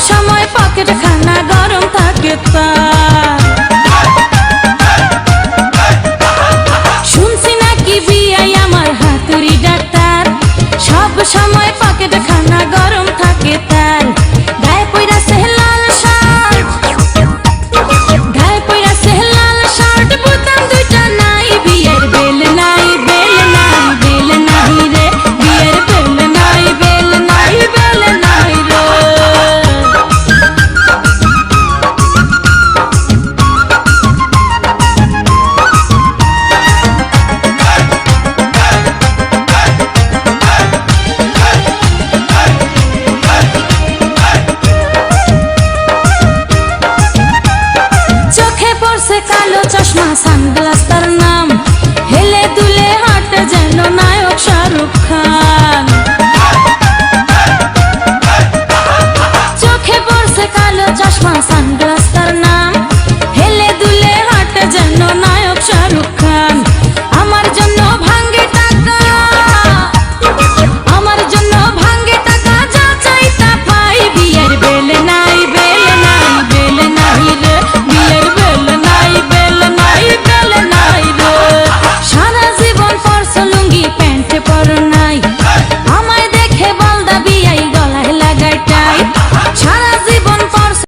সময় পকেট খানা গরম থাকে তা শুনছি নাকি বিয়াই আমার হাতুরি ডাক্তার। সব সময় চশমা সানগ্লাস তার নাম। হেলে দুলে হাঁটে যেন না